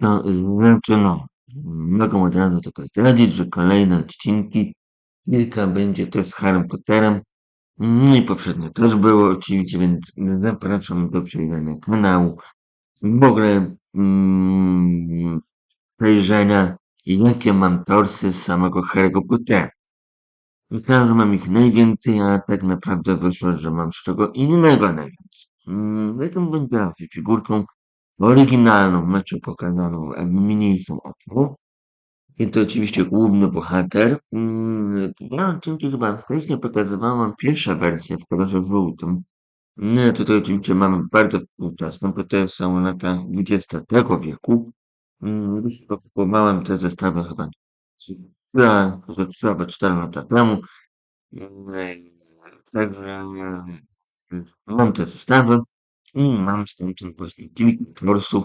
No znaczy no, mogę od razu tylko zdradzić, że kolejne odcinki, kilka będzie też z Harry Potterem, no i poprzednio też było oczywiście, więc zapraszam do przejrzenia kanału, w ogóle mm, przejrzenia, jakie mam torsy z samego Harry'ego Pottera. Myślałem, że mam ich najwięcej, a tak naprawdę wyszło, że mam z czego innego najwięcej. Mm, jaką będzie figurką oryginalną, meczu pokazaną mniejszą oczą. Jest to oczywiście główny bohater. Mm, Ja odcinki chyba wcześniej pokazywałam pierwsza wersja w kolorze żółtym. Nie, tutaj oczywiście mamy bardzo współczesną, bo to są lata XX wieku. Mm, kupowałem te zestawy chyba trzy, albo cztery lata temu. Mm, Także mam te zestawy i mam stamtąd właśnie kilka torsów.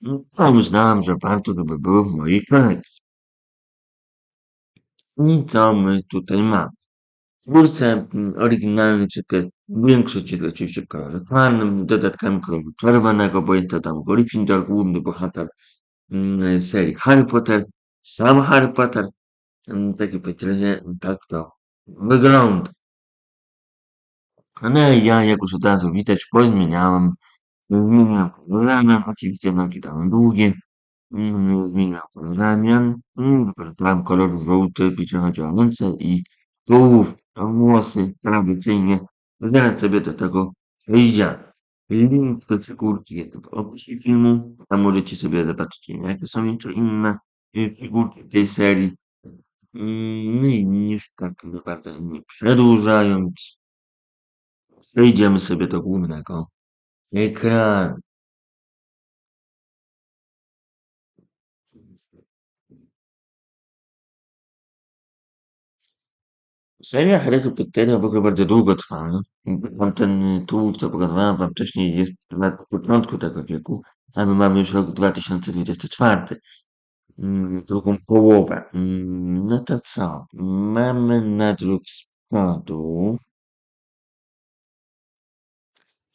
No, a uznałam, że warto, żeby były w mojej kolekcji. I co my tutaj mamy? W górce mm, oryginalny czytek, większość jest oczywiście kolorze czarnym, dodatkami koloru czerwonego, bo jest to tam Gryffindor, główny bohater mm, serii Harry Potter, sam Harry Potter, mm, takie powiedzenie, tak to wygląda. No i ja, jak już od razu widać, pozmieniałem, zmieniłem ramię, oczywiście nogi dałem długie, ramion, mm, wykorzystałem kolor żółty, jeśli chodzi o ręce i tułów, włosy, tradycyjnie, zaraz sobie do tego przejdziemy. Link do figurki jest w opisie filmu, tam możecie sobie zobaczyć, jakie są jeszcze inne figurki tej serii. No i niż tak bardzo nie przedłużając, przejdziemy sobie do głównego ekranu. Seria Harry'ego Pottera w ogóle bardzo długo trwa. Tam ten tułów, co pokazywałem wam wcześniej, jest na początku tego wieku, a my mamy już rok 2024, mm, drugą połowę. Mm, No to co? Mamy nadruk i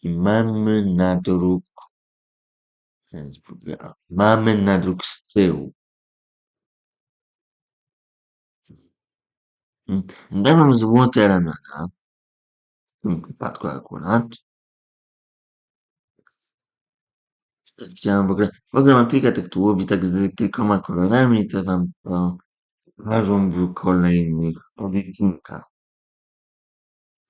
mamy nadruk mamy nadruk z tyłu. Dałem złote ramiona, w tym przypadku akurat. Chciałem w ogóle, w ogóle mam kilka tych tułowi, tak z kilkoma kolorami, to wam pokażą w kolejnych odcinkach.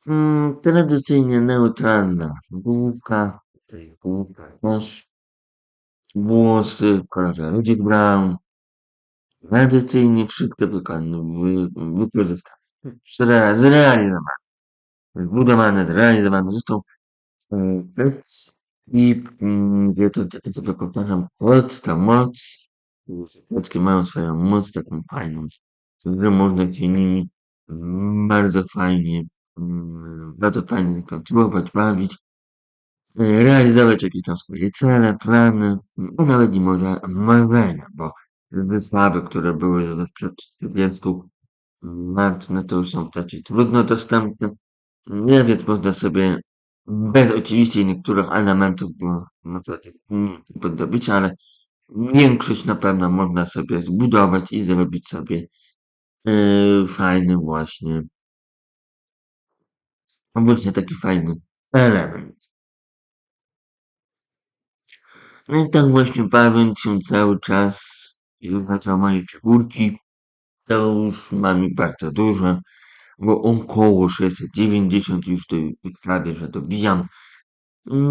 Mm, tradycyjnie neutralna główka, tutaj główka też. Włosy w kolorze Rudy Brown. Tradycyjnie wszystko wykorzystane. Zre, zrealizowane. Zbudowane, zrealizowane. Zresztą e, i mm, ja to, to, sobie powtarzam, pod ta moc, Polskie mają swoją moc taką fajną, że można się nimi bardzo fajnie, bardzo fajnie kontrolować, bawić, e, realizować jakieś tam swoje cele, plany, a nawet i może marzenia, bo wystawy, które były sprzed 40 lat, no to już są raczej trudno dostępne. Nie, więc można sobie bez oczywiście niektórych elementów, bo no to mm, do bicia, ale większość na pewno można sobie zbudować i zrobić sobie yy, fajny właśnie, no właśnie taki fajny element. No i tak właśnie bawiąc się cały czas, chodzi o moje figurki, to już mam ich bardzo dużo, bo około 690 już to prawie, że dobijam.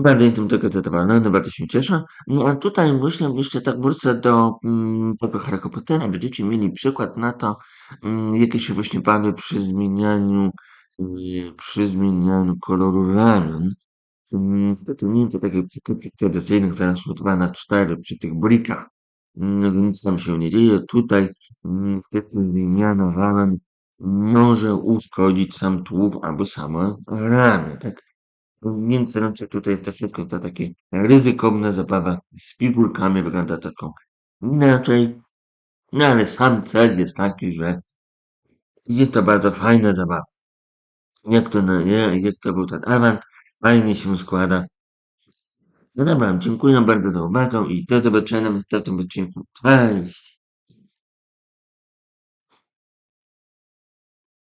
Bardzo jestem tego zadowolony, bardzo się cieszę. No a tutaj myślę, jeszcze tak wrócę do mm, Harry'ego Pottera. Będziecie mieli przykład na to, mm, jakie się właśnie bawię przy zmienianiu, przy zmienianiu koloru ramion. Wtedy to takie przyklepki tradycyjnych zamiast 2 na 4 przy tych brikach. Mm, Nic tam się nie dzieje. Tutaj mm, wtedy zmiana ramion może uszkodzić sam tułów albo samo ramię, tak? Więc raczej tutaj troszeczkę to takie ryzykowna zabawa z figurkami wygląda taką inaczej. No ale sam cel jest taki, że jest to bardzo fajna zabawa. Jak to, na- jak to był ten event, fajnie się składa. No dobra, dziękuję bardzo za uwagę i do zobaczenia w następnym odcinku. Cześć!